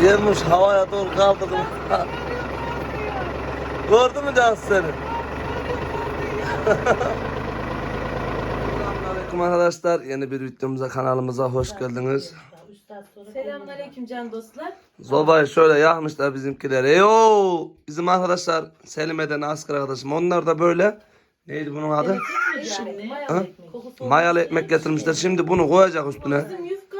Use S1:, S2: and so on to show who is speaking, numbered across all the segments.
S1: Gelmiş havaya doğru kaldırdım. Gördün mü Cansu seni? Selamünaleyküm arkadaşlar. Yeni bir videomuza kanalımıza hoş geldiniz.
S2: Selamünaleyküm can dostlar.
S1: Zobayı şöyle yakmışlar bizimkiler. Eyo! Bizim arkadaşlar Selime'den asker arkadaşım. Onlar da böyle neydi bunun adı?
S2: Mayalı ekmek.
S1: Mayalı ekmek getirmişler. Şimdi bunu koyacak üstüne.
S2: Bizim yufka.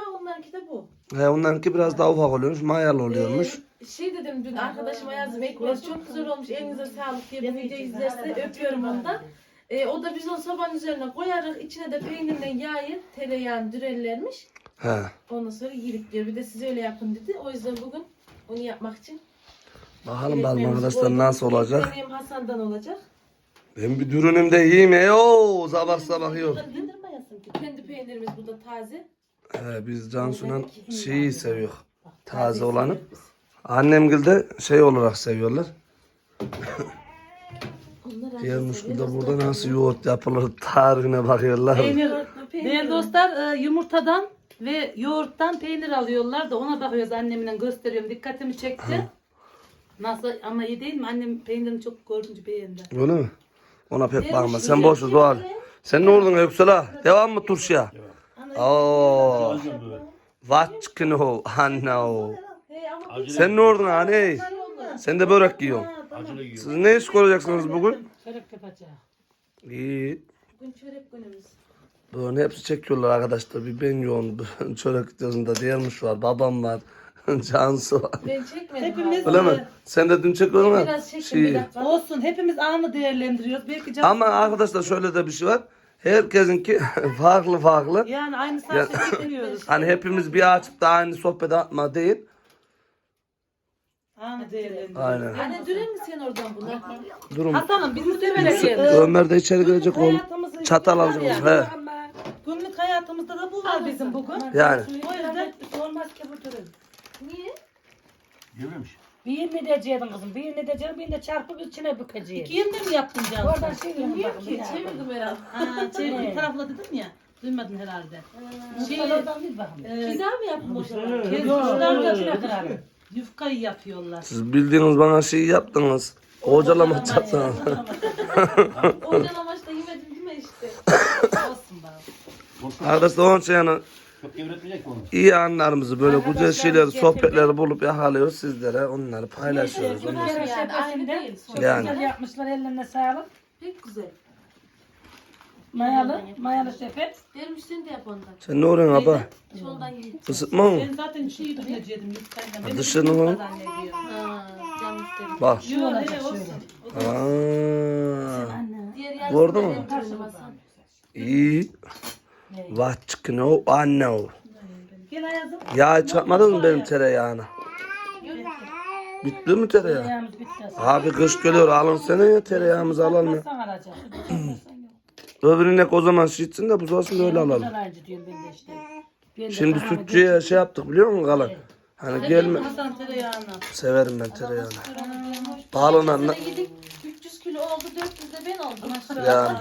S1: He, onlarınki biraz daha ufak oluyormuş. Mayalı oluyormuş.
S2: Ee, şey dedim dün arkadaşıma yazdım ekmek çok güzel olmuş elinize sağlık diye bu videoyu izlerse öpüyorum ondan. Ee, o da biz onu sobanın üzerine koyarız. içine de peynirden yağı, tereyağını dürellermiş.
S1: He.
S2: Ondan sonra yiyelim diyor. Bir de siz öyle yapın dedi. O yüzden bugün onu yapmak için.
S1: Bakalım bakalım arkadaşlar nasıl olacak.
S2: Benim Hasan'dan olacak.
S1: Ben bir dürünüm de yiyeyim. Eyo! Sabah sabah yiyor.
S2: Kendi peynirimiz burada taze.
S1: He, biz Cansu'nun şeyi seviyor. Taze olanı. Annem de şey olarak seviyorlar.
S2: Onlar
S1: Gelmiş de burada nasıl yoğurt yapılır tarihine bakıyorlar.
S3: Peynir, değerli dostlar e, yumurtadan ve yoğurttan peynir alıyorlar da ona bakıyoruz annemle gösteriyorum. Dikkatimi çekti. Nasıl ama iyi değil mi? Annem peynirini çok görünce beğendi.
S1: Öyle mi? Ona pek bakma. Sen boş ver doğal. Sen ne oldun Yüksel ha? Devam mı turşuya? Oo. What chicken ho? Anne o.
S2: Hey ama
S1: Sen ne oldun hani? Sen de börek yiyorsun. Siz ne iş koyacaksınız bugün?
S3: Çörek yapacağım.
S1: İyi.
S2: bugün çörek günümüz.
S1: Böyle hepsi çekiyorlar arkadaşlar. Bir ben yoğun. Çörek videosunda diğermiş var. Babam var. Cansu var.
S2: Ben çekmedim.
S3: Hepimiz
S1: Öyle mi? Sen de dün çekiyordun ha?
S2: Biraz çekin bir
S1: Şey.
S2: dakika.
S3: Olsun hepimiz anı değerlendiriyoruz. Belki.
S1: Ama arkadaşlar şöyle de bir şey var. Herkesinki farklı farklı.
S3: yani aynı saatte çekiliyoruz.
S1: Hani hepimiz bir açıp da aynı sohbet atma değil.
S3: Değerlendiriyoruz.
S1: Aynen.
S2: Anne dürer mi sen oradan bunu?
S1: Durum.
S3: Hasan'ım biz muhtemelen e,
S1: Ömer de içeri girecek oğlum.
S3: hayatımızı
S1: Çatal alacağız.
S3: ya,
S1: He.
S3: Günlük hayatımızda da bu var bizim bugün.
S1: Yani.
S3: O yüzden olmaz ki bu durum.
S2: Niye?
S4: Görmemiş.
S5: Birini edeceydin kızım, birini edeceğim, birini de çarpıp içine bükeceğim.
S3: İki yerinde mi yaptın Cansu?
S5: Oradan şey
S2: Bilmiyorum ki. Çevirdim herhalde.
S3: Ha, şey bir tarafla dedim ya. Duymadın herhalde. Şey,
S5: Şey, oradan bir bakın.
S3: e,
S2: daha mı yaptın o zaman?
S5: Yok,
S3: de
S5: yok, yok.
S3: yufkayı yapıyorlar.
S1: Siz bildiğiniz bana şey yaptınız. Hocalama çatsanız.
S2: Oradan amaçta yemedim değil mi işte?
S3: Olsun bana.
S1: Arkadaşlar onun için yani
S4: Çok devretmeyecek mi onu?
S1: iyi anlarımızı böyle güzel şeyleri, sohbetleri bulup yakalıyoruz sizlere. Onları paylaşıyoruz. Ondan
S5: kere
S2: Yani aynı değil.
S1: Yani.
S5: güzel yapmışlar, ellerine sağlık.
S2: Pek güzel.
S5: Mayalı, mayalı şefet.
S2: Dermiş sen de yap ondan.
S1: Sen ne öğreniyorsun abla?
S2: Şundan ye.
S1: Isıtma mı?
S3: Ben zaten şeyi düşünecektim yufkayla. Ben
S1: Dışını mı?
S2: Ha, canım istedim.
S1: Bak.
S3: Yok
S5: olacak
S3: he olsun.
S1: Aa,
S2: Diğer
S1: mü?
S2: ben Hasan.
S1: iyi. What chicken o anne.
S3: Gel Ayaz'ım.
S1: Ya çıkartmadın mı benim tereyağını? Bitti mi tereyağı?
S5: Bitti.
S1: Abi kış geliyor alın sene ya tereyağımızı alalım ya.
S5: Sen alacak.
S1: Öbür inek o zaman şişsin de bu olsun da öyle alalım.
S5: Güzel ayrıcı diyorum ben de işte. Ben de
S1: Şimdi
S5: daha
S1: sütçüye şey yaptık biliyor musun kalan? Hani gelme.
S3: Hasan tereyağını.
S1: Severim ben tereyağını. Balına
S2: Sana yedik 300 kilo oldu 400 de ben oldum.
S1: yani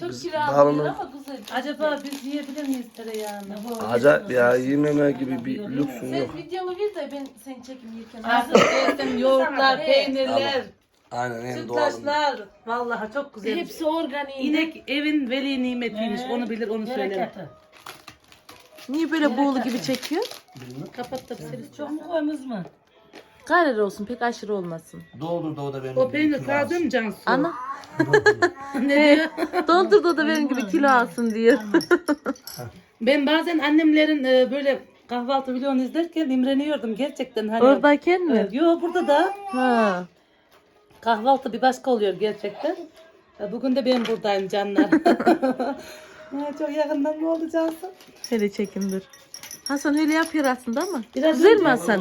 S2: Çok
S1: Biz
S2: kilo ama güzel.
S3: Acaba biz yiyebilir miyiz tereyağını?
S1: acayip ya yememe gibi bir lüksün
S2: Sen
S1: yok.
S2: videomu ver de ben seni çekim yerken.
S3: Artık yedim yoğurtlar, peynirler,
S1: Aynen en doğalım.
S3: sütlaçlar. Vallahi çok güzel.
S2: Hepsi organik.
S3: İnek evin veli nimetiymiş. Onu bilir, onu söyler.
S2: Niye böyle buğulu gibi çekiyor?
S3: Kapat da seni çok.
S5: Çok mu koymuz mu?
S2: Karar olsun pek aşırı olmasın.
S4: Doldur da o da benim.
S3: O peynir taze mi Cansu?
S2: Ana.
S3: ne diyor?
S2: Doldur da da benim gibi kilo alsın diyor.
S3: Ben bazen annemlerin e, böyle kahvaltı videonu izlerken imreniyordum gerçekten. Hani,
S2: Oradayken mi?
S3: Evet, Yo burada da
S2: Ha.
S3: kahvaltı bir başka oluyor gerçekten. E, Bugün de ben buradayım canlar. Ya, çok yakından mı oldu Cansu?
S2: Hele çekimdir. Hasan öyle yapıyor aslında ama.
S3: Biraz
S2: Güzel mi Hasan?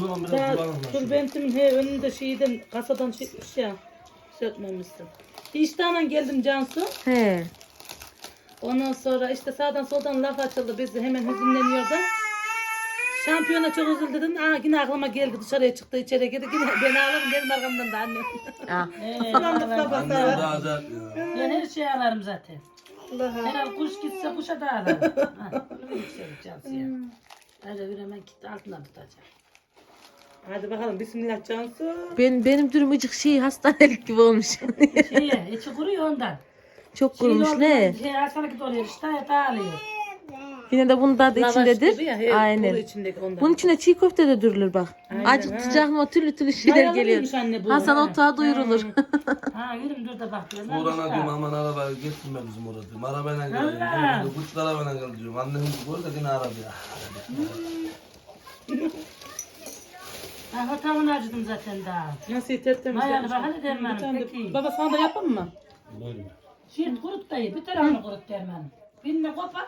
S3: Tülbentimin he önünde şeyden kasadan çıkmış ya. Sökmemişsin. Bir iştahla geldim Cansu.
S2: He.
S3: Ondan sonra işte sağdan soldan laf açıldı. Biz de hemen hüzünleniyor da. Şampiyona çok üzüldü dedim. Aa, yine aklıma geldi dışarıya çıktı içeri girdi. Yine ben ağladım benim arkamdan da annem.
S2: Ah.
S3: Kullandık sabah sabah.
S5: Ben her şeyi alarım zaten.
S3: Allah
S5: Herhal kuş gitse kuşa da alarım. Ha, bunu yükselik Cansu'ya. Bir hemen gitti altından tutacak.
S3: Hadi bakalım bismillah Cansu.
S2: Ben, benim durum ıcık şey hastanelik gibi olmuş.
S5: Şeye, içi kuruyor ondan.
S2: Çok kurumuş ne?
S5: Şey, hastalık oluyor işte, dağılıyor.
S2: Yine de bunun tadı
S3: Lavaş gibi ya,
S2: içindedir.
S3: he,
S2: Aynen.
S3: kuru içindeki ondan.
S2: Bunun içine çiğ köfte de dürülür bak.
S3: Aynen,
S2: Acık
S3: ha.
S2: sıcak mı türlü türlü şeyler
S3: Mayalı
S2: geliyor.
S3: mıymış anne bu?
S2: Hasan
S3: Ha.
S2: otağa duyurulur.
S5: Ha yürüm dur da bak. diyorlar.
S1: Uğrana diyorum aman arabaya getirme bizim orada diyorum. Arabayla geliyorum.
S5: Allah.
S1: diyorum. Buçuk arabayla gel diyorum. Annem gör de yine arabaya.
S5: Ben hatamını acıdım zaten daha.
S3: Nasıl tertemiz
S5: Mayalı bak, hadi dermanım, peki.
S3: Baba sana da yapalım mı?
S4: Buyurun.
S5: Şimdi kurut dayı, bir tarafını kurut dermanım. Birine kopar.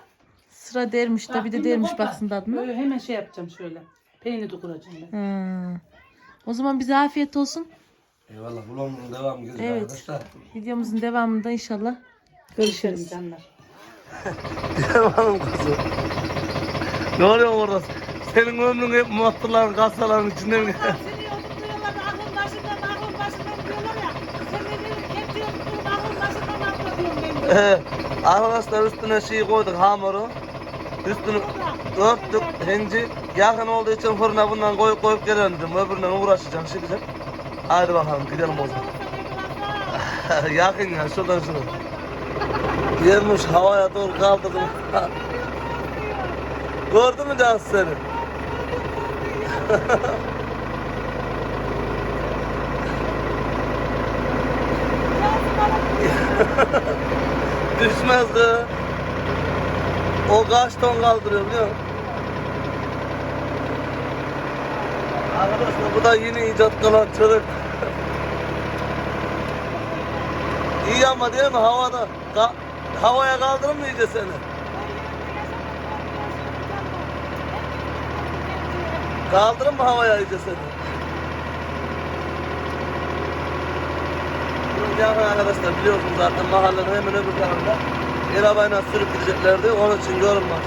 S2: Sıra dermiş de bir de dermiş baksın tadına.
S3: Böyle hemen şey yapacağım şöyle. Peynir de kuracağım ben.
S2: Hmm. O zaman bize afiyet olsun.
S1: Eyvallah. Vlogun devam gelir
S2: Evet.
S1: arkadaşlar.
S2: Videomuzun devamında inşallah
S3: Görüşürüz canlar.
S1: Hanım kızı. Ne oluyor orada? Senin ömrün hep muhatırların, kasaların içinde mi?
S5: Seni oturtuyorlar da aklın başından, aklın başından diyorlar ya. Sen de benim hep diyorum, dur aklın başından atla diyorum ben.
S1: Ee, Arkadaşlar üstüne şey koyduk hamuru. Üstünü örttük hinci. Yakın olduğu için fırına bundan koyup koyup dedim. Öbüründen uğraşacağım şimdi. Hadi bakalım gidelim o zaman. Yakın ya şuradan şuradan. Gelmiş havaya doğru kaldırdım. Gördün mü Cansu seni? Düşmez kız. O kaç ton kaldırıyor biliyor musun? Arkadaşlar bu da yeni icat kalan çocuk. İyi ama değil mi havada? Ka- havaya kaldırır mı iyice seni? Kaldırır mı havaya iyice seni? Bunun yakın arkadaşlar biliyorsunuz zaten mahallenin hemen öbür tarafında. Arabayla sürüp gideceklerdi. Onun için görünmez.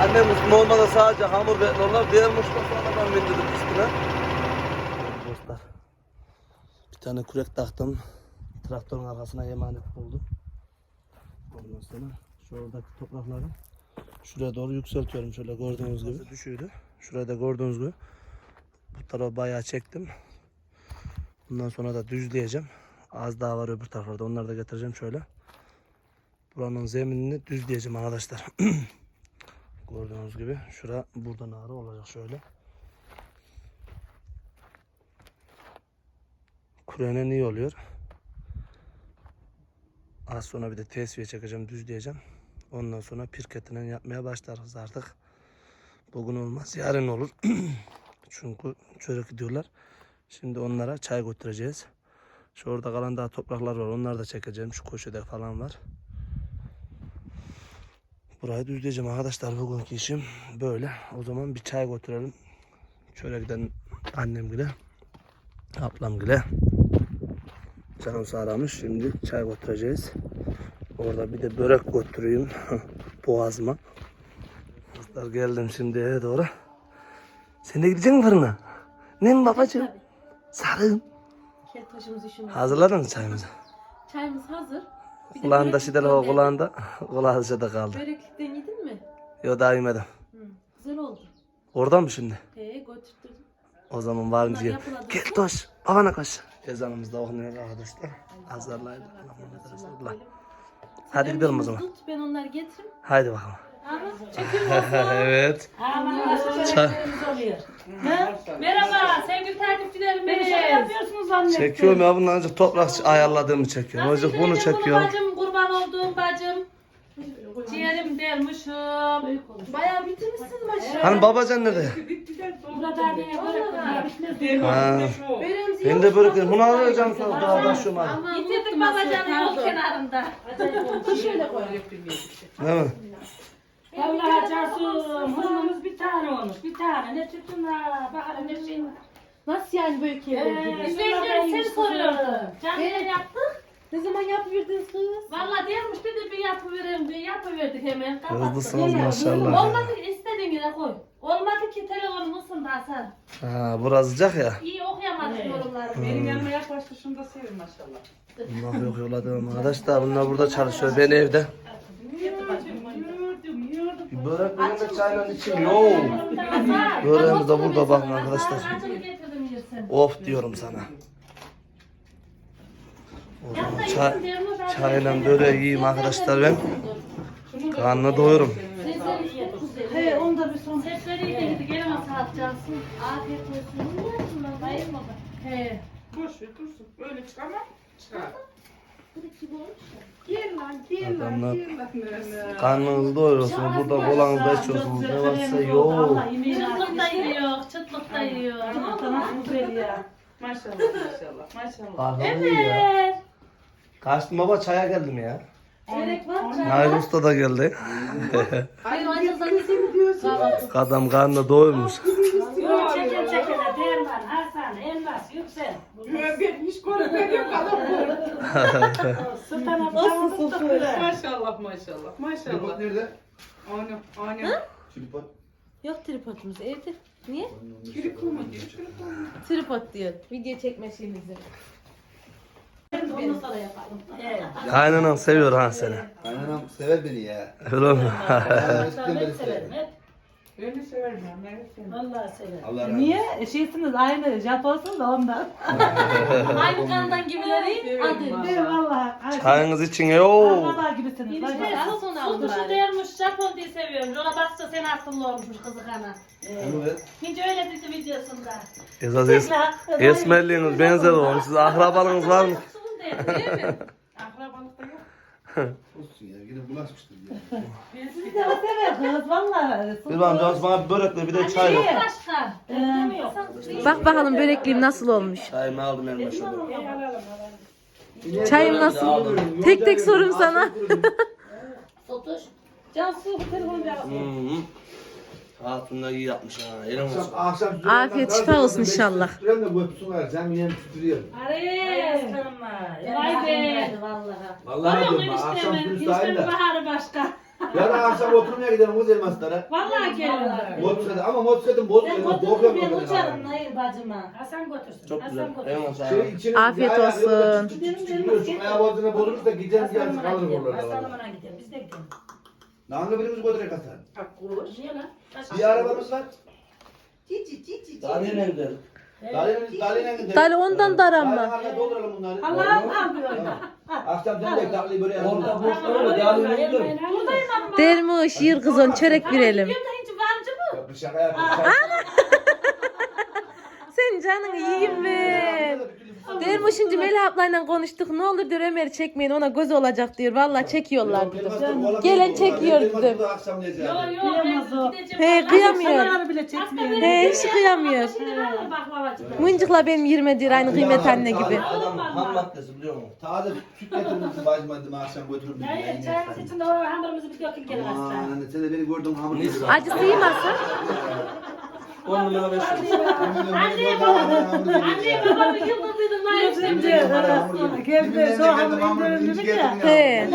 S1: Annem normalde sadece hamur bekliyorlar. Diğer mutfakta sonradan bindirdik üstüne. Dostlar. Bir tane kürek taktım. Traktörün arkasına emanet buldum. Ondan sonra şu oradaki toprakları şuraya doğru yükseltiyorum şöyle gördüğünüz gibi. Düşüyordu. Şurada gördüğünüz gibi. Bu tarafa bayağı çektim. Bundan sonra da düzleyeceğim. Az daha var öbür taraflarda. Onları da getireceğim şöyle. Buranın zeminini düzleyeceğim arkadaşlar. Gördüğünüz gibi. Şura buradan ağrı olacak şöyle. Kurene iyi oluyor. Az sonra bir de tesviye çekeceğim, düzleyeceğim. Ondan sonra pirketinden yapmaya başlarız artık. Bugün olmaz, yarın olur. Çünkü çörek gidiyorlar. Şimdi onlara çay götüreceğiz. Şu orada kalan daha topraklar var. Onları da çekeceğim. Şu köşede falan var. Burayı düzleyeceğim arkadaşlar. Bugünkü işim böyle. O zaman bir çay götürelim. Çörekten annem gile. Ablam gile. Canım sağlamış. Şimdi çay götüreceğiz. Orada bir de börek götüreyim. Boğazıma. Dostlar geldim şimdi eve doğru. Sen de gideceksin fırına. Ne mi babacığım? Sarın.
S2: Keltoşumuz işimiz.
S1: Hazırladın mı çayımızı?
S2: Çayımız hazır. Bir de
S1: Kulağında
S2: börek
S1: şiddet o
S2: gönderdim.
S1: kulağında. Kulağı dışarıda kaldı.
S2: Böreklikten yedin mi?
S1: Yo daha yemedim.
S2: Hı. Güzel oldu.
S1: Oradan mı şimdi?
S2: He götürdüm.
S1: O zaman var mı
S2: Bunlar
S1: diye.
S2: yapıladı.
S1: Gel toş. Babana koş. Ezanımız da okunuyor arkadaşlar. Azarlayın. Hadi gidelim o zaman.
S2: Tut ben onları getiririm.
S1: Haydi bakalım. Evet.
S5: Nasıl. Merhaba sevgili takipçilerim. Beni şey yapıyorsunuz zannettim.
S1: Çekiyorum ya bundan önce toprak ayarladığımı çekiyorum. Hocam bunu çekiyorum.
S5: Bacım kurban olduğum bacım. Ciğerim dermişim.
S2: Bayağı bitirmişsin maşallah.
S1: Hani babacan nerede?
S5: Burada neye bırakın?
S1: Ha. Ben de böyle bunu alacağım sana daha başlıyorum hadi.
S2: Ama
S5: Getirdik babacanı yol kenarında.
S2: Şöyle koy.
S1: Değil mi?
S5: Vallahi Cansu'm hırmımız bir tane olmuş. Bir tane. Ne tütün ha. Bakalım ne şey var.
S2: Nasıl yani böyle
S5: Ee,
S2: kevler gibi?
S5: İzleyicilerim seni soruyordu. Canlı
S2: Evet.
S5: yaptık.
S2: Ne zaman yapıverdiniz kız?
S5: Valla diyormuş dedi bir yapıverelim bir yapıverdik hemen.
S1: Hızlısınız maşallah.
S5: Olmadı istediğin yere koy. Olmadı ki telefonun ısındı Hasan.
S1: Ha burası sıcak ya.
S5: İyi okuyamadık yorumları.
S3: Benim yanıma yaklaştı şunu da sevin maşallah.
S1: Bunlar yok yolladım arkadaşlar. Bunlar burada çalışıyor. Ben evde. Böreklerin de çayla içim yok. Böreğimiz de burada bakın arkadaşlar. Of diyorum sana. O zaman çay, çayla böreği yiyeyim arkadaşlar ben. Karnını doyurum.
S3: He onu da bir son. Sesleri iyiydi. Gene atacaksın? Afiyet olsun. Bayılma bak. He.
S6: Boş ver dursun. Öyle çıkamam. Çıkar. Gel lan gel lan
S1: Adamlar
S6: gel lan. Nene.
S1: karnınızı doyuruyorsunuz. Burada kolanızı içiyorsunuz. Ne varsa yok.
S3: Çıtlık da yiyor. Çıtlık da yiyor. Güzel ya.
S6: Maşallah maşallah maşallah.
S1: İyi ya. Kaçtım baba çaya geldim ya.
S2: Çeyrek var mı?
S1: Nail Usta da geldi.
S2: Acılı seni diyorsun.
S1: Adam karnı doyurmuş.
S6: Yok
S3: Çeker çeker. Derman, Hasan, Elmas, Yüksel.
S6: Ben hiç görmedim adam
S3: Sultan'a nasıl
S6: Maşallah maşallah maşallah.
S4: nerede?
S6: Aynen aynen.
S4: Tripod.
S2: Yok tripodumuz evde. Niye?
S6: Kiri kuma diyor.
S2: Tripod diyor. Video çekme şeyimizi.
S3: Ondan sonra yapalım. Evet.
S1: Kaynanan seviyor ha seni.
S4: Kaynanam sever beni ya.
S1: Öyle mi?
S3: Hep severim. Hep.
S6: Beni severim ben. beni severim.
S3: Vallahi severim.
S4: Allah razı olsun.
S3: Niye? Şeysiniz aynı Japonsunuz da ondan.
S2: Aynı kandan gibileri adı.
S3: Değil vallahi.
S1: Çayınız için yok.
S3: Vallahi gibisiniz. Vallahi.
S2: sos onu
S5: Sus kuşu
S2: bari.
S5: dermiş Japon diye seviyorum. Ona baksa sen akıllı olmuşmuş kızı kana.
S4: Ver.
S5: Hiç öyle dedi videosunda.
S1: Esas es esmerliğiniz benzer olmuş. Siz akrabalığınız var mı?
S5: Kızım dedi.
S6: Akrabalıkta yok.
S4: Olsun ya. Yine bulaşmıştır ya.
S3: Siz de sever kız vallahi.
S1: Bir bana cansı bana bir börekle bir de çay ver.
S5: Başka. Yok.
S2: Bak bakalım börekliğim nasıl olmuş.
S1: Çayımı aldım elime şöyle.
S2: Çayım nasıl? Tek tek sorum sana.
S5: Sotuş.
S3: Cansu bu telefonu ver.
S1: Hı hı. Hatun iyi yapmış ha. Elim olsun.
S4: Akşam
S2: Afiyet şifa olsun inşallah.
S4: Süren de bu öpsün var.
S5: Kanıma. Vay be. Vallahi.
S4: Diyorum akşam dahil
S5: Eniştemin
S4: de.
S5: baharı başka.
S4: Yarın akşam oturmaya gidelim kız elmaslara.
S5: Vallahi gelin.
S4: Motosiklet ama motosikletin bozuk.
S3: Ben
S4: korkuyorum
S3: ben
S4: motosikletten
S3: uçarım hayır bacıma.
S5: Hasan götürsün.
S1: Çok güzel.
S5: Hasan götürsün.
S1: Elim olsun
S4: Şey, içine
S2: Afiyet
S4: bir ayağı da
S2: olsun.
S4: çıt çıt çıt çıt gidiyor. Şu ayağı boğazına bozulursa gideceğiz yani
S5: Hasan'ımına
S4: kalır
S5: gidelim. Hasan'ımına gidelim. Biz de gidelim.
S4: Nanlı birimiz.
S5: Niye lan?
S4: Bir arabamız var.
S6: Cici cici.
S1: Daha
S4: Dali'nin gidelim.
S2: Dali ondan.
S4: Dali'nin arkasına dolduralım bunları.
S3: Allah'ım al bir orada.
S4: Akşam dönecek Dali'yi böyle
S1: Orada
S4: yazalım.
S1: boş ver de daha nereye gidelim?
S5: Buradayım ama.
S2: Dermiş yır kızın çörek verelim.
S5: Hiç varcı mı?
S4: Bir şaka yapayım.
S2: Sen canını yiyeyim ben. Dermo şimdi Mela ablayla konuştuk. Ne olur diyor Ömer çekmeyin ona göz olacak diyor. Valla çekiyorlar dedim. Gelen çekiyor dedim.
S5: Yok yok.
S2: He kıyamıyor.
S3: Salarını.
S2: He hiç kıyamıyor. Mıncıkla benim 20 diyor aynı kıymet anne gibi.
S1: Adam ham maddesi biliyor musun?
S4: Taze süt bacımadım akşam götürdüm.
S5: Hayır, çayımız içinde hamurumuzu bir dökün gelin
S4: Aman anne sen de beni gördün hamur.
S2: Acı sıymasın.
S1: 10 numara 5 Anne baba.
S5: Anne baba bir yıldızıydım ben yükseldim.
S3: Geldi sonra indirim dedik ya.
S2: He.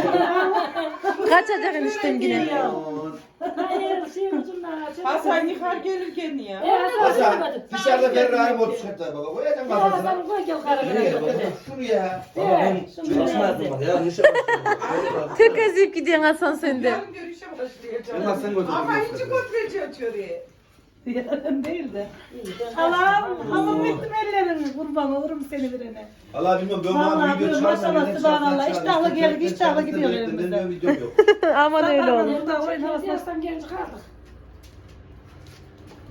S2: Kaçacaksın işte yine.
S6: Hasan yıkar gelir kendini ya.
S4: Hasan dışarıda Ferrari motosikletle baba koyacağım baba.
S5: Hasan koy gel
S4: karabine.
S5: Şuraya.
S4: Baba
S1: ben çalışmadım. Ya yaşa.
S2: Tek ezip gidiyorsun Hasan sen de.
S6: Yarın görüşe başlayacağım. Ama hiç kontrolü açıyor diye.
S3: Yarın değil de. Allah'ım hamur ettim ellerini. Kurban olurum seni birine.
S4: Valla bilmiyorum ben
S3: Vallahi
S4: bana video
S3: diyorum, maşallah, subhanallah.
S4: çıkarsam,
S3: iştahlı
S4: çıkarsam,
S3: gidiyor
S4: benim-
S3: elimizde.
S4: Benim videom yok.
S2: Aman öyle olur.
S3: Burada oyun havası.
S5: Hasan genç kaldık.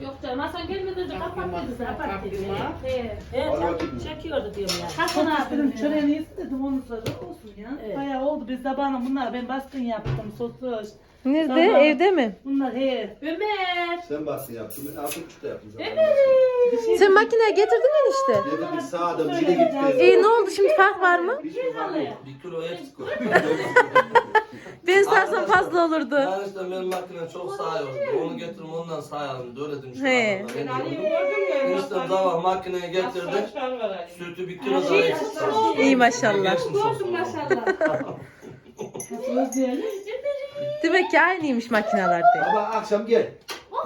S5: Yok canım Hasan gelmedi önce kapat dedi. Kapat dedi. He. He
S4: Vallahi
S5: çek-
S4: bilmiyorum.
S5: çekiyordu diyorum ya.
S3: Hasan dedim çöreğini yesin dedim onu sonra olsun ya.
S5: Evet.
S3: Bayağı oldu biz sabahına bunlar ben baskın yaptım sosuş.
S2: Nerede?
S3: Tamam.
S2: Evde mi?
S3: Bunlar he.
S5: Ömer.
S4: Sen bassın yaptın. Ben altı buçukta yaptım zaten.
S3: Şey
S2: Sen makineye getirdin enişte.
S4: Dedim bir sağdım, bir de gitti.
S2: İyi ne oldu şimdi fark var mı?
S4: Hiçbir fark yok.
S1: Bir kilo et koy.
S2: Ben sarsam fazla olurdu.
S1: İşte benim makinem çok sağ oldu. Onu getirin ondan sağalım. Öyle demiştim.
S2: He.
S1: Ben
S6: Ali
S1: gördüm.
S6: ya.
S1: İşte sabah makineye getirdi. Sütü bir kilo daha eksik.
S2: İyi maşallah.
S1: Geçmiş olsun.
S5: Maşallah.
S3: özleyelim.
S2: Demek ki aynıymış makinelerde.
S4: Baba akşam gel.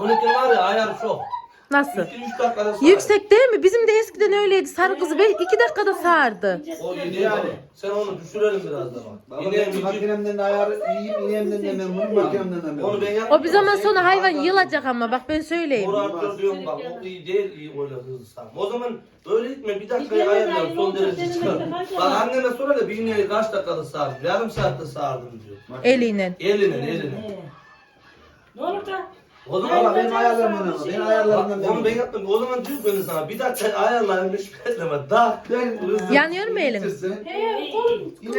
S1: Bununki var ya ayarı çok.
S3: Nasıl?
S1: 2-3 dakikada sağar.
S3: Yüksek değil mi? Bizim de eskiden öyleydi. Sarı kızı be- iki dakikada sağardı.
S1: O yedi yani. Sen onu düşürelim biraz da bak.
S4: Baba
S1: Yine
S4: benim
S1: bir
S4: makinemden de ayarı iyiyim, inemden de memnunum, makinemden de
S1: Onu
S4: memnunum.
S1: ben.
S3: O bir zaman sonra hayvan yılacak ama bak ben söyleyeyim.
S1: Moraktör diyorum bak o iyi değil iyi öyle hızlı sağ. O zaman öyle gitme bir dakikaya ayarlayalım son derece çıkar. Bak anneme sor hele bir ineği kaç dakikada sağardım? Yarım saatte sağardım diyor.
S3: Eliyle.
S1: Elinin elinin.
S6: Ne olur da?
S1: O zaman
S4: Valla benim ayarlarım önemli. Benim ayarlarımdan
S1: Bak, onu ben yaptım. O zaman diyor ben sana bir dakika ayarlaymış bekleme. Daha
S4: Ben hızlı
S3: Yanıyor mu elin?
S4: bitirsin.
S6: He.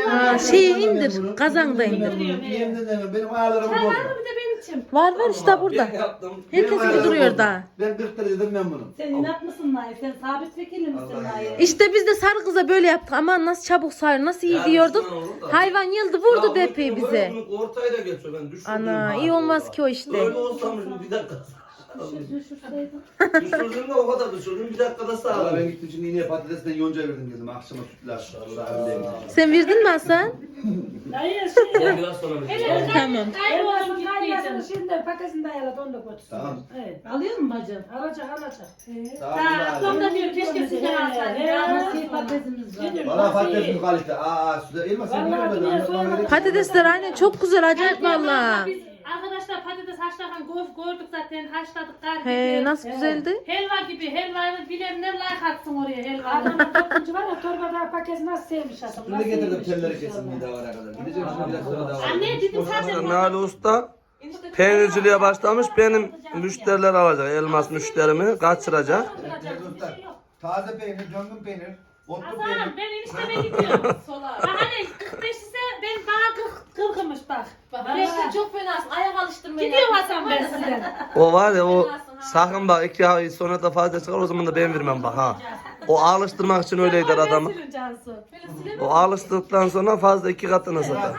S3: Ha, şeyi indir, kazanda indir.
S4: İnemden de memnunum. Benim ayarlarımı
S6: Sen var
S4: bozma.
S6: bir de için?
S3: Var var işte burada.
S1: Ben yaptım.
S3: Herkes
S4: Benim
S3: gibi duruyor
S4: bozma.
S3: daha.
S4: Ben 40 derecede memnunum.
S5: Sen inat mısın Nail? Sen sabit vekili misin
S4: Allah
S5: Nail?
S4: Allah.
S3: İşte biz de sarı kıza böyle yaptık. Aman nasıl çabuk sağır, nasıl iyi
S1: Yani
S3: diyorduk.
S1: Olur da.
S3: Hayvan yıldı
S1: Ya
S3: vurdu
S1: bu
S3: depeyi bize.
S1: Ortaya da geçiyor ben düşürdüm.
S3: Ana iyi olmaz
S1: olarak.
S3: ki o işte.
S1: Öyle olsam bir dakika.
S5: Düşürseydin.
S1: Düşürdüm de o kadar düşürdüm bir dakikada
S4: Valla
S1: sağladım.
S4: ben gittim şimdi ineğe patatesten yonca verdim geldim. Akşama sütlaç. Sahildeyim.
S3: Sen verdin mi Hasan?
S6: Hayır şey.
S1: Ben biraz sonra şey.
S3: Tamam.
S5: Elmasın kaynasını şimdi paketinde ayarladı onu da götürsün.
S4: Tamam.
S5: Evet.
S6: Alıyor mu bacım? Alacak alacak.
S4: Tamam.
S6: Ha, aklım da diyor keşke sizden alsaydım.
S5: Nasıl patatesimiz var?
S4: Valla patatesin kalite. Aa sütlaç. Elma sen
S6: Vallahi
S4: biliyor
S6: biliyorum,
S4: musun?
S6: sormadım.
S3: Patatesler aynen çok güzel acayip valla.
S7: Biz arkadaşlar patates haşlarken gö- gördük zaten haşladık kar
S3: He
S7: gibi.
S3: nasıl güzeldi.
S7: Helva gibi helvayı bilenler like atsın oraya helva.
S5: Adamın toplucu var ya torbada paketi nasıl sevmiş adam.
S4: Şimdi
S5: nasıl
S4: getirdim
S5: yemiş
S4: telleri kesin bir daha var kadar. Gideceğim şimdi biraz sonra daha var.
S7: Anne dedim zaten
S1: Nali Usta peynirciliğe başlamış. Benim müşteriler alacak. Elmas müşterimi kaçıracak.
S4: Taze peynir, döngün peynir, peynir.
S7: Hasan ben enişteme gidiyorum.
S2: Solar.
S7: Bak hani 45 ise ben bana 40 kırkımış bak.
S2: Bak ben işte çok fenasın. Ayak alıştırmayı.
S7: Gidiyorum Hasan ben size.
S1: O var ya o sakın bak iki ay sonra da fazla çıkar o zaman da ben vermem bak ha. O alıştırmak için öyleydi adamı.
S7: Cansu.
S2: Böyle
S1: O alıştırdıktan sonra fazla iki katına satar.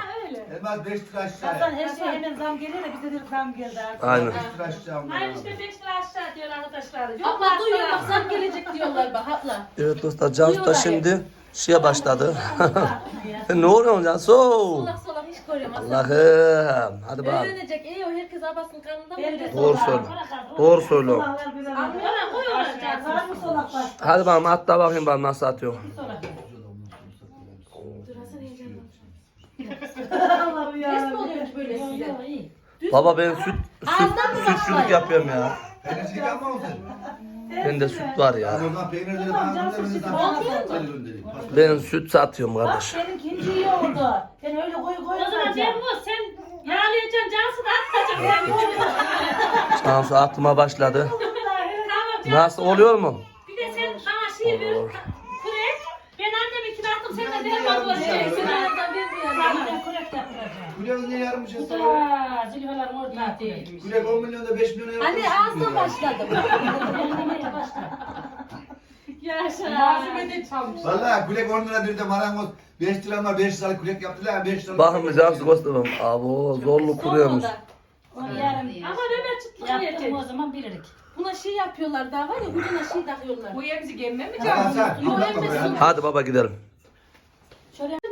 S4: Elmas 5 lira
S5: Hasan
S4: aşağıya.
S5: her şey hemen zam geliyor da bize de zam geldi artık.
S1: Aynen.
S4: 5 lira aşağı.
S7: Hayır işte 5 lira aşağı diyor arkadaşlar. Yok
S2: Abla duyuyor bak zam gelecek diyorlar bak abla.
S1: Evet dostlar Cansu da şimdi şeye başladı. ne oluyor Cansu?
S2: Solak solak hiç koyamaz.
S1: Allah'ım. Hadi bakalım.
S2: Öğrenecek. İyi o herkes abasının karnında mı?
S5: Ben de
S1: Doğru söyle. Doğru söyle.
S5: Var mı solak var?
S1: Hadi bakalım atla bakayım bana nasıl atıyor
S2: Hasan heyecanlı.
S5: Allah'ım ya.
S2: Test mi oluyor ki böyle size?
S1: Baba ben süt, süt, sütçülük yapıyorum ya.
S4: Peynircilik yapma mısın?
S1: Bende süt var ya.
S4: Oradan peynirleri.
S1: Ben süt satıyorum
S5: Bak
S1: kardeş.
S5: senin ikinci iyi oldu. Ben öyle koy koy
S7: O zaman ben bu sen yağlayacaksın Cansu da atacak. Sen koy.
S1: Cansu atma başladı.
S7: Tamam Cansu.
S1: Nasıl oluyor mu?
S7: Bir de sen bana şey ver.
S1: Olur.
S7: Kurek. Ben anneminkini attım sen de diğer abla şey.
S2: Birazdan bir bir yana.
S5: Ben kurek
S4: Kulak niye yarım şey sana?
S6: Aa, zilhalar orada değil.
S4: Kulak 10 milyonda 5 milyona yarım.
S2: Anne ağızdan başladı.
S7: Yaşa.
S2: Malzeme de çalmış.
S4: Valla kulak 10 lira bir de marangoz 5 lira var 5 lira kulak yaptılar 5 lira.
S1: Bakın bir Cansu göstereyim. Abo zorlu kuruyormuş.
S5: Onu yarın
S7: Ama Ömer çıtlık
S6: Yaptım o zaman bilirik.
S2: Buna şey yapıyorlar daha var ya ucuna şey takıyorlar.
S8: Bu yemzi gemme mi
S4: Hasan.
S2: Yok,
S4: ya.
S1: Hadi baba gidelim.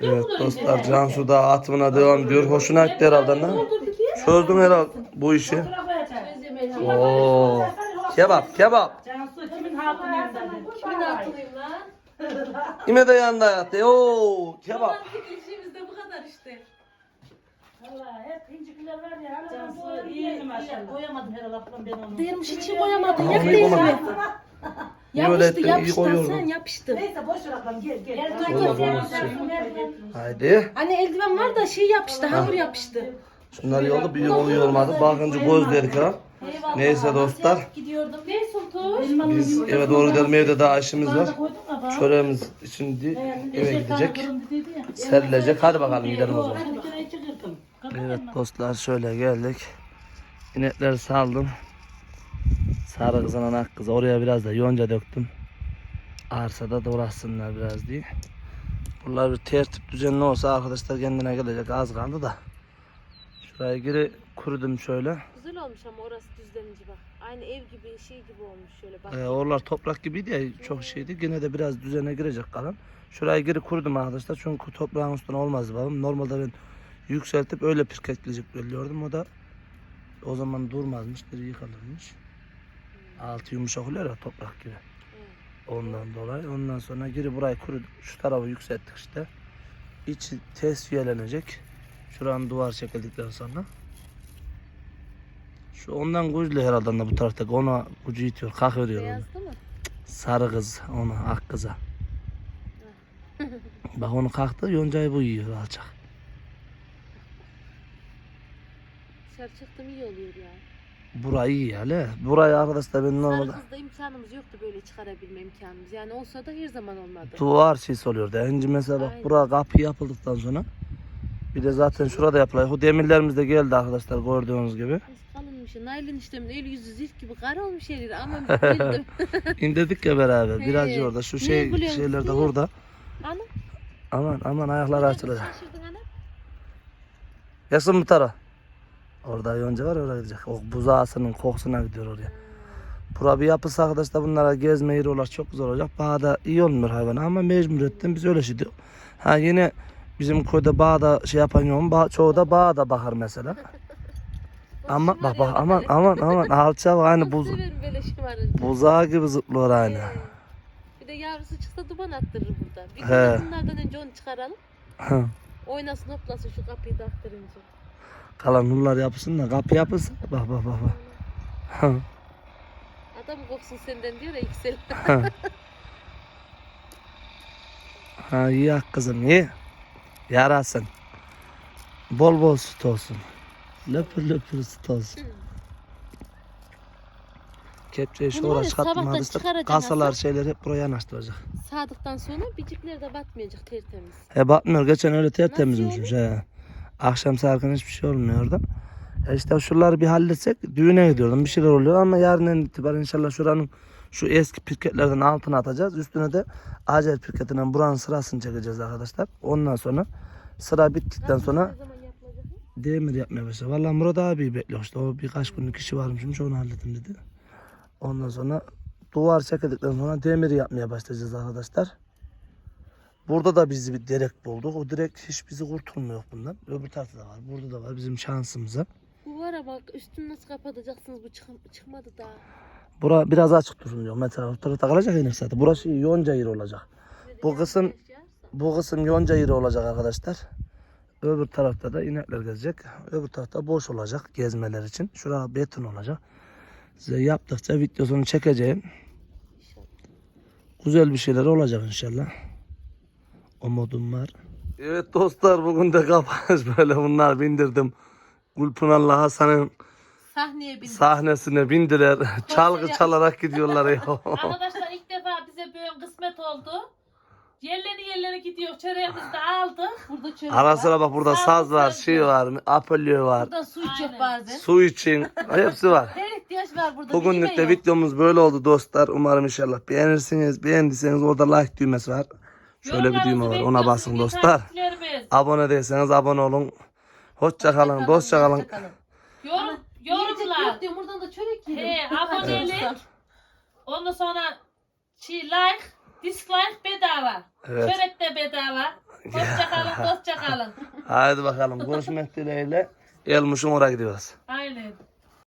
S1: Evet dostlar Cansu da atımına devam ediyor. Hoşuna gitti herhalde lan. Çözdün herhalde bu işi. Oo. Kebap kebap.
S5: Cansu kimin hatunu yandadır?
S2: Kimin atılıyım lan?
S1: İme de yanında yattı. Oo kebap.
S2: Romantik ilişkimiz de bu kadar işte.
S5: Valla hep incikler var ya. Cansu iyi maşallah. Koyamadım herhalde ablam ben onu.
S2: Değilmiş hiç iyi koyamadın. Yap Yapıştı yapıştı
S1: koyuyorum.
S2: sen yapıştı.
S5: Neyse boş ver ablam gel gel.
S7: Gel, dur,
S5: gel, gel,
S1: dur.
S5: gel, gel.
S1: Haydi.
S2: Anne eldiven var da şey yapıştı hamur yapıştı.
S1: Şunlar yolda bir oluyor olmadı. Bakınca göz dedik ha.
S2: Eyvallah.
S1: Neyse dostlar.
S2: Gidiyordum.
S7: Ne sultuş?
S1: Biz eve doğru gidelim. Evde daha işimiz var. Çöreğimiz şimdi eve gidecek. Serilecek. Hadi bakalım gidelim o zaman. Evet dostlar şöyle geldik. İnekleri saldım. Sarı kızın ak kızı. Oraya biraz da yonca döktüm. Arsada da uğraşsınlar biraz diye. Buralar bir tertip düzenli olsa arkadaşlar kendine gelecek az kaldı da. Şuraya geri kurudum şöyle.
S9: Güzel olmuş ama orası düzlenince bak. Aynı ev gibi şey gibi olmuş şöyle bak.
S1: Ee, oralar toprak gibiydi ya çok şeydi. Yine de biraz düzene girecek kalan. Şuraya geri kurudum arkadaşlar. Çünkü toprağın üstüne olmaz babam. Normalde ben yükseltip öyle pirketleyecek biliyordum. O da o zaman durmazmış, biri yıkılırmış. Altı yumuşak oluyor ya toprak gibi. Ondan dolayı. Ondan sonra geri burayı kuru şu tarafı yükselttik işte. İçi tesviyelenecek. Şuranın duvar çekildikten sonra. Şu ondan güçlü herhalde de bu taraftaki ona gücü itiyor. Kalk veriyor onu.
S2: Beyazdı mı?
S1: Sarı kız ona ak kıza. Bak onu kalktı yoncayı bu yiyor alacak.
S2: Dışarı çıktım iyi oluyor ya.
S1: Burayı iyi ya le. Burayı arkadaşlar ben normalde
S2: Sarı kızda imkanımız yoktu böyle çıkarabilme imkanımız. Yani olsa da her zaman olmadı.
S1: duvar şeysi oluyordu. Önce mesela bak
S2: Aynen.
S1: bura kapı yapıldıktan sonra bir de zaten şurada yapılıyor. O demirlerimiz de geldi arkadaşlar gördüğünüz gibi.
S2: Kalınmış. Naylon işlemin el yüzü zift gibi kara olmuş her yeri. Ama bildim.
S1: İndirdik ya beraber.
S2: He.
S1: Birazcık orada. Şu şey şeyler de burada.
S2: Ana.
S1: Aman aman ayakları açılacak.
S2: Şaşırdın ana.
S1: Yasın bir tara. Orada yonca var oraya gidecek. O buzağısının kokusuna gidiyor oraya. Bura bir yapılsa arkadaşlar bunlara gezme yeri olarak çok güzel olacak. Bağda iyi olmuyor hayvan ama mecburiyetten biz öyle şey diyor. Ha yine bizim köyde bağda şey yapan mu? Bağ, çoğu da bağda bakar mesela. ama bak bak aman aman aman alça bak aynı buz, buzağı gibi zıplıyor aynı.
S2: Bir de yavrusu çıksa duman attırır burada. Bir gün bunlardan önce onu çıkaralım. Oynasın hoplasın şu kapıyı da attırınca.
S1: Kalan nurlar yapısın da kapı yapılsın. Bak bak bak bak.
S2: Adam koksun senden diyor ya yüksel.
S1: Ha iyi hak kızım iyi. Yarasın. Bol bol süt olsun. Löpür löpür süt olsun. Kepçeyi şu arkadaşlar.
S2: çıkaracak
S1: Kasalar şeyleri hep buraya yanaştıracak.
S2: Sağdıktan sonra bicikler de batmayacak tertemiz.
S1: He batmıyor. Geçen öyle tertemizmiş he. Akşam sarkın hiçbir şey olmuyordu. E işte şunları bir halletsek düğüne gidiyordum. Bir şeyler oluyor ama yarından itibaren inşallah şuranın şu eski pirketlerden altına atacağız. Üstüne de acel pirketinden buranın sırasını çekeceğiz arkadaşlar. Ondan sonra sıra bittikten sonra demir yapmaya başladı. Vallahi Murat abi bekliyor işte. O birkaç günlük işi varmış onu halledin dedi. Ondan sonra duvar çekildikten sonra demir yapmaya başlayacağız arkadaşlar. Burada da bizi bir direk bulduk. O direk hiç bizi kurtulmuyor bundan. Öbür tarafta da var. Burada da var bizim şansımıza.
S2: Bu var ama bak üstünü nasıl kapatacaksınız bu çık- çıkmadı daha.
S1: Bura biraz açık dursun diyor. Mesela o tarafta kalacak inek zaten. Burası yonca yeri olacak. Bu kısım bu kısım yonca yeri olacak arkadaşlar. Öbür tarafta da inekler gezecek. Öbür tarafta boş olacak gezmeler için. Şurada beton olacak. Size yaptıkça videosunu çekeceğim. Güzel bir şeyler olacak inşallah. O modum var. Evet dostlar bugün de kapanış böyle bunlar bindirdim. Gülpınar'la Hasan'ın
S10: Sahneye bin.
S1: sahnesine bindiler. Çalgı çalarak gidiyorlar ya.
S5: Arkadaşlar ilk defa bize böyle kısmet oldu. Yerleri yerleri gidiyor. Çöreğimizi de aldık.
S10: Burada çörek
S1: Ara
S10: var.
S1: sıra bak burada
S5: Sağ
S1: saz var, şey var, apelyo var,
S10: Burada su içecek
S5: Aynen.
S10: bazen.
S1: su için hepsi var.
S10: Her ihtiyaç var burada.
S1: Bugünlük de
S10: yok.
S1: videomuz böyle oldu dostlar. Umarım inşallah beğenirsiniz. Beğendiyseniz orada like düğmesi var. Şöyle bir düğme var. Ona basın dostlar. Abone değilseniz abone olun. Hoşça kalın, dostça kalın.
S5: Yorum, yorumlar.
S10: buradan da çörek yedim.
S5: He, abonelik. Ondan sonra şey, like, dislike bedava.
S1: Evet.
S5: Çörek de bedava. Hoşça kalın, dostça kalın.
S1: Haydi bakalım. Görüşmek dileğiyle. Elmuş'un oraya gidiyoruz.
S5: Aynen.